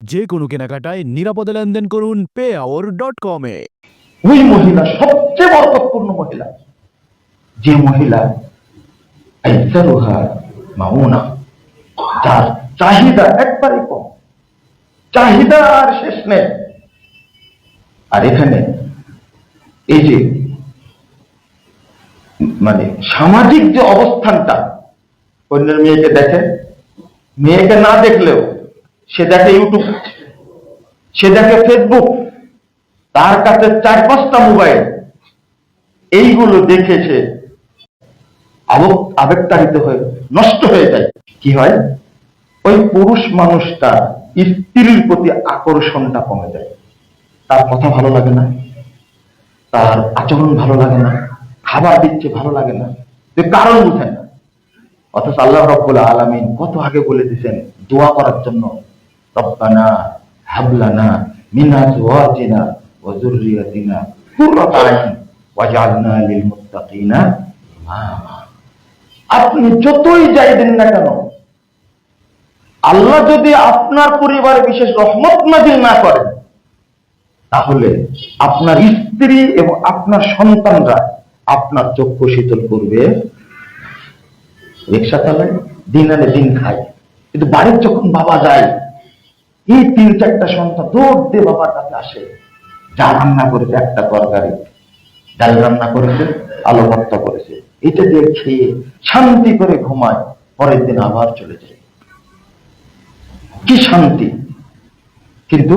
যে কোনো কেনাকাটায় নিরাপদে লেনদেন করুন পে আওয়ার ডট কমে ওই মহিলা সবচেয়ে বরকতপূর্ণ মহিলা। যে মহিলা মাউনা যার চাহিদা একবারে কম। চাহিদা আর শেষ নেই। আর এখানে এই যে মানে সামাজিক যে অবস্থানটা, অন্যের মেয়েকে দেখে, মেয়েকে না দেখলেও সে দেখে ইউটিউব সে দেখে ফেসবুক তার কাছে চার পাঁচটা মোবাইল, এইগুলো দেখেছে আবেগ আবেগতাড়িত হয়ে নষ্ট হয়ে যায়। কি হয়? ওই পুরুষ মানুষটা স্ত্রীর প্রতি আকর্ষণটা কমে যায়। তার কথা ভালো লাগে না, তার আচরণ ভালো লাগে না, খাবার দিচ্ছে ভালো লাগে না, যে কারণ বুঝেন না। অথচ আল্লাহ রব্বুল আলমিন কত আগে বলে দিয়েছেন, দোয়া করার জন্য রব্বানা হাবলানা মিনা জওয়াজিনা ওয়া যুররিয়াতিনা কুররাতা আইন লিল মুত্তাকিনা ইমামা আপনি যতই যাই দেন না কেন, আল্লাহ যদি আপনার পরিবারে বিশেষ রহমত নাজিল না করেন, তাহলে আপনার স্ত্রী এবং আপনার সন্তানরা আপনার চক্ষু শীতল করবে। রিক্সা চালায়, দিন আনে দিন খায়। কিন্তু বাড়ির যখন বাবা যায় এই তিন চারটা সন্তান দৌড় দিয়ে বাবার কাছে আসে। যা রান্না করেছে একটা তরকারি, ডাল রান্না করেছে, আলু ভর্তা করেছে। এটা দিয়ে খেয়ে শান্তি করে ঘুমায়, পরের দিন আবার চলে যায়। কি শান্তি? কিন্তু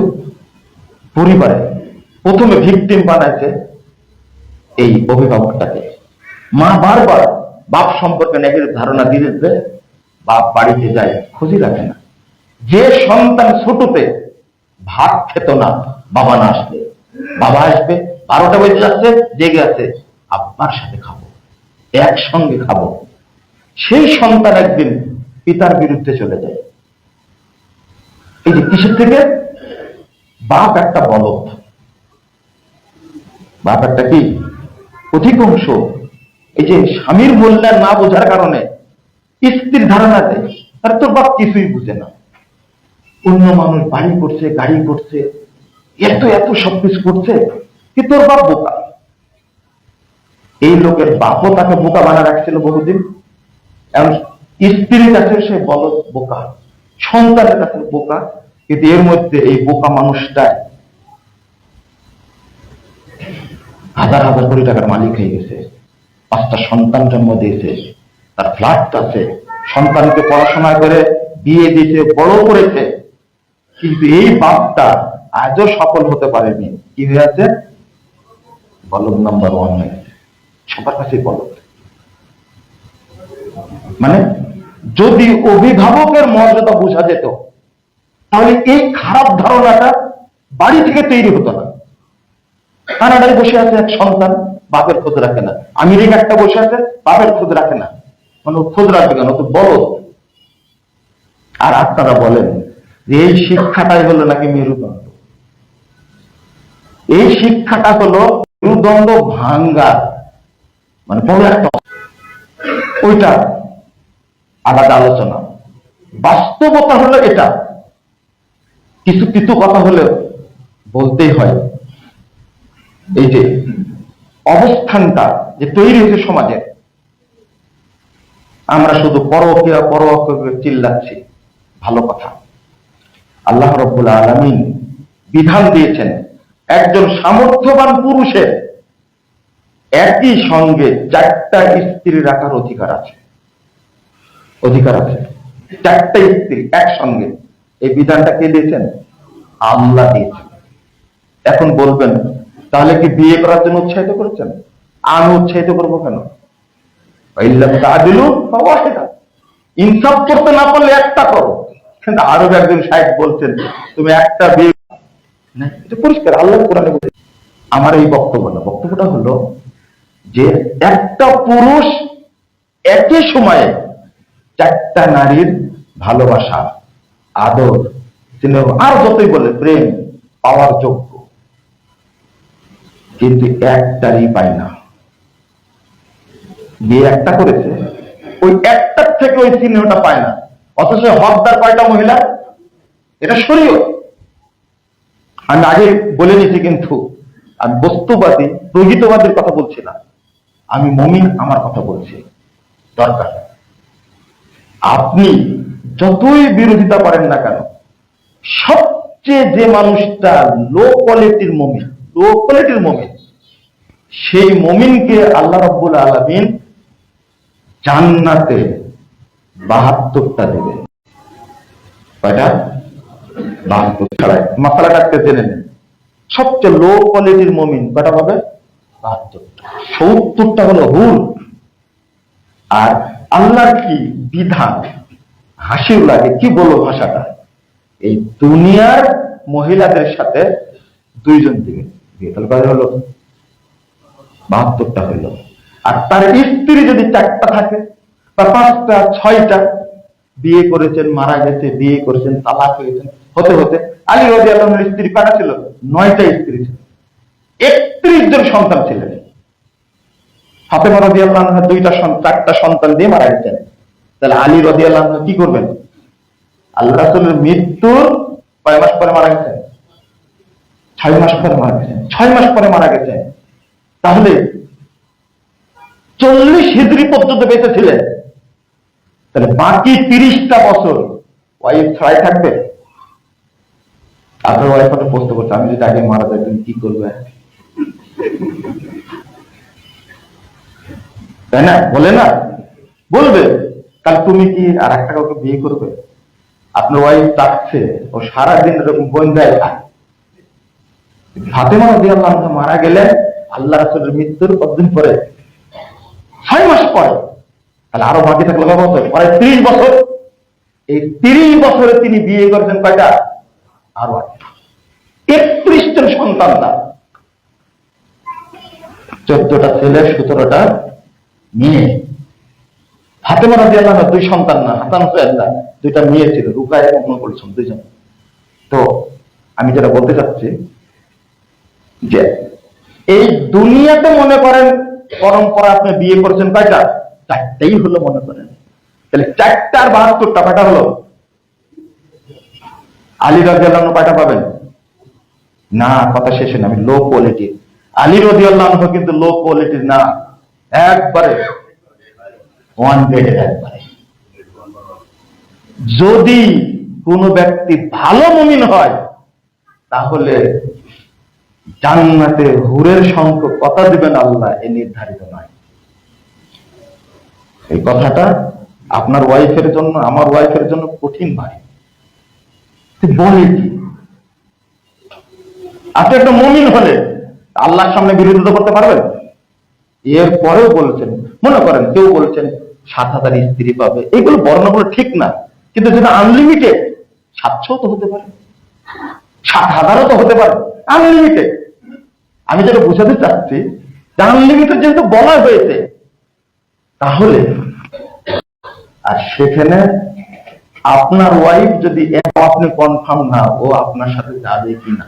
পরিবারে প্রথমে ভিকটিম বানাইছে এই অভিভাবকটাকে। মা বারবার বাপ সম্পর্কে নেগেটিভ ধারণা দিয়ে দিতে বাপ বাড়িতে যায়, খুঁজি রাখে না। যে সন্তান ছোটতে ভাত খেত না, বাবা না আসলে। বাবা আসবে, বারোটা বেজে যাচ্ছে, জেগে আছে, আব্বার সাথে খাব, একসঙ্গে খাব। সেই সন্তান একদিন পিতার বিরুদ্ধে চলে যায়। এই যে কিসের থেকে? বাপ একটা বলদ। বাপ একটা কি? অধিকাংশ এই যে স্বামীর মূল্যায়ন না বোঝার কারণে স্ত্রীর ধারণা দেয় আর তোর বাপ কিছুই বুঝে না। অন্য মানুষ বাড়ি করছে, গাড়ি করছে, এত এত সবকিছু করছে, কি তোর বাপ বোকা? এই লোকের বাপও তাকে বোকা বানা রাখছিল বহুদিন। এবং স্ত্রীর কাছে সে বল বোকা, সন্তানের কাছে বোকা, কিন্তু এর মধ্যে এই বোকা মানুষটা হাজার হাজার কোটি টাকার মালিক হয়ে গেছে। পাঁচটা সন্তান জন্ম দিয়েছে, তার ফ্ল্যাট আছে। সন্তানকে পড়াশোনা করে, বিয়ে দিয়েছে, বড় করেছে। কিন্তু এই বাপটা আজও সফল হতে পারেনি। কি হয়েছে? বলদ নাম্বার ওয়ান হয়েছে সবার কাছে বলদ মানে যদি অভিভাবকের মর্যাদা বোঝা যেত, তাহলে এই খারাপ ধারণাটা বাড়ি থেকে তৈরি হতো না। কানাডায় বসে আছে এক সন্তান, বাপের খোঁজ রাখে না। আমেরিকা একটা বসে আছে, বাপের খোঁজ রাখে না। মানে খোঁজ রাখবে কেন? তো বলো আর আপনারা বলেন এই শিক্ষাটাই হলো নাকি মেরুদণ্ড? এই শিক্ষাটা হলো মেরুদণ্ড ভাঙ্গার মানে বড় একটা ওইটা আলাদা আলোচনা। বাস্তবতা হলো এটা। কিছু কিছু কথা হলেও বলতেই হয়। এই যে অবস্থানটা যে তৈরি হয়েছে সমাজের আমরা শুধু পরকিয়া পরকিয়া চিল্লাচ্ছি, ভালো কথা। আল্লাহ রব্বুল আলমিন বিধান দিয়েছেন, একজন সামর্থ্যবান পুরুষের একই সঙ্গে চারটা স্ত্রী রাখার অধিকার আছে। অধিকার আছে। চারটা স্ত্রী একসঙ্গে। এই বিধানটা কে দিয়েছেন? আল্লাহ দিয়েছেন। এখন বলবেন, তাহলে কি বিয়ে করার জন্য উৎসাহিত করেছেন? আমি উৎসাহিত করব কেন? ইনসাফ করতে না পারলে একটা করো। কিন্তু আরও একজন সাহেব বলছেন তুমি একটা বিয়ে এটা পরিষ্কার আল্লাহ কোরআনে বলে আমার এই বক্তব্য না বক্তব্যটা হলো যে একটা পুরুষ একই সময়ে চারটা নারীর ভালোবাসা আদর স্নেহ আর যতই বলে প্রেম পাওয়ার যোগ্য কিন্তু একটারই পায় না। বিয়ে একটা করেছে ওই একটার থেকে ওই চিহ্নটা পায় না। অথচ হকদার কয়টা মহিলা? এটা শরীয় আমি আগে বলে নিয়েছি কিন্তু, আমি বস্তুবাদী, প্রকৃতবাদীর কথা বলছি না। আমি মমিন, আমার কথা বলছি। দরকার। আপনি যতই বিরোধিতা করেন না কেন, সবচেয়ে যে মানুষটা লো কোয়ালিটির মমিন লো কোয়ালিটির মমিন, সেই মমিনকে আল্লাহ রব্বুল আলমিন জান্নাতে বাহাত্তরটা দেবে। কয়টা? বাহাত্তর ছাড়াই। মশালাটাকে জেনে নেন। সবচেয়ে লো কোয়ালিটির মমিন কয়টা পাবে? বাহাত্তরটা। সত্তরটা হলো আর আল্লাহর কি বিধান? হাসিও লাগে। কি বলো ভাষাটা? এই দুনিয়ার মহিলাদের সাথে দুইজন দিবে। বিয়ে তাহলে হলো? বাহাত্তরটা হইল। আর তার স্ত্রী যদি চারটা থাকে বা পাঁচটা, ছয়টা বিয়ে করেছেন, মারা গেছে, বিয়ে করেছেন, তালাক হয়েছেন, হতে হতে আলী রবি আলমের স্ত্রী কাটা ছিল নয়টা স্ত্রী ছিল। একত্রিশ জন সন্তান ছিলেন। ফাতেমা রবি আল্লাহ দুইটা চারটা সন্তান দিয়ে মারা গেছেন। তাহলে আলী রবি আল্লাহ কি করবেন? আল্লাহ রাসুলের মৃত্যুর কয় মাস পরে মারা গেছেন? ছয় মাস পরে মারা গেছেন। ছয় মাস পরে মারা গেছেন। তাহলে চল্লিশ হিজড়ি পর্যন্ত বেঁচে ছিলেন। তাহলে বাকি তিরিশটা বছর ওয়াইফ ছাড়াই থাকবে? আপনার ওয়াইফ একটা প্রশ্ন করছে, আমি যদি আগে মারা যাই, তুমি কি করবে? তাই না? বলে না? বলবে। কাল তুমি কি আর একটা কাউকে বিয়ে করবে? আপনার ওয়াইফ ডাকছে, ও সারাদিন এরকম বন্ধায় খায় ফাতেমা রবি আল্লাহ মারা গেলেন আল্লাহ রাসুলের মৃত্যুর কতদিন পরে? ছয় মাস পরে। তাহলে আরও বাকি থাকল কত বছর পরে ত্রিশ বছর। এই তিরিশ বছরে তিনি বিয়ে করেছেন কয়টা? আরও সন্তান তার। চোদ্দটা ছেলে, সতেরোটা মেয়ে। ফাতেমা রাজি আল্লাহ দুই সন্তান না, হাসান হুসেন না দুইটা মেয়ে ছিল, রুকায় এবং কুলসুম দুইজন। তো আমি যেটা বলতে চাচ্ছি যে এই দুনিয়াতে মনে করেন পরম্পরা আপনি বিয়ে করেছেন কয়টা? চারটাই হলো মনে করেন। তাহলে চারটার বাহাত্তর টাকাটা হলো। আলী রাজি আল্লাহ কয়টা পাবেন? না, কথা শেষে না আমি লো কোয়ালিটির আলী রদি আল্লাহ কিন্তু লো কোয়ালিটির না। একবারে ওয়ান গ্রেডের একবারে। যদি কোনো ব্যক্তি ভালো মুমিন হয়, তাহলে জান্নাতে হুরের সংখ্য কথা দিবেন আল্লাহ, এ নির্ধারিত নয়। এই কথাটা আপনার ওয়াইফের জন্য, আমার ওয়াইফের জন্য কঠিন ভাই। বলে কি? আপনি একটা মমিন হলে আল্লাহর সামনে বিরোধিতা করতে পারবেন? এর পরেও বলেছেন, মনে করেন, কেউ বলছেন, সাত হাজার স্ত্রী পাবে। এগুলো বর্ণগুলো ঠিক না, কিন্তু যেটা আনলিমিটেড সাতশো তো হতে পারে। সাত হাজারও তো হতে পারে আনলিমিটেড আমি যেটা বোঝাতে চাচ্ছি, যে আনলিমিটেড যেহেতু বলা হয়েছে তাহলে, আর সেখানে আপনার ওয়াইফ যদি আপনি কনফার্ম না ও আপনার সাথে যাবে কি না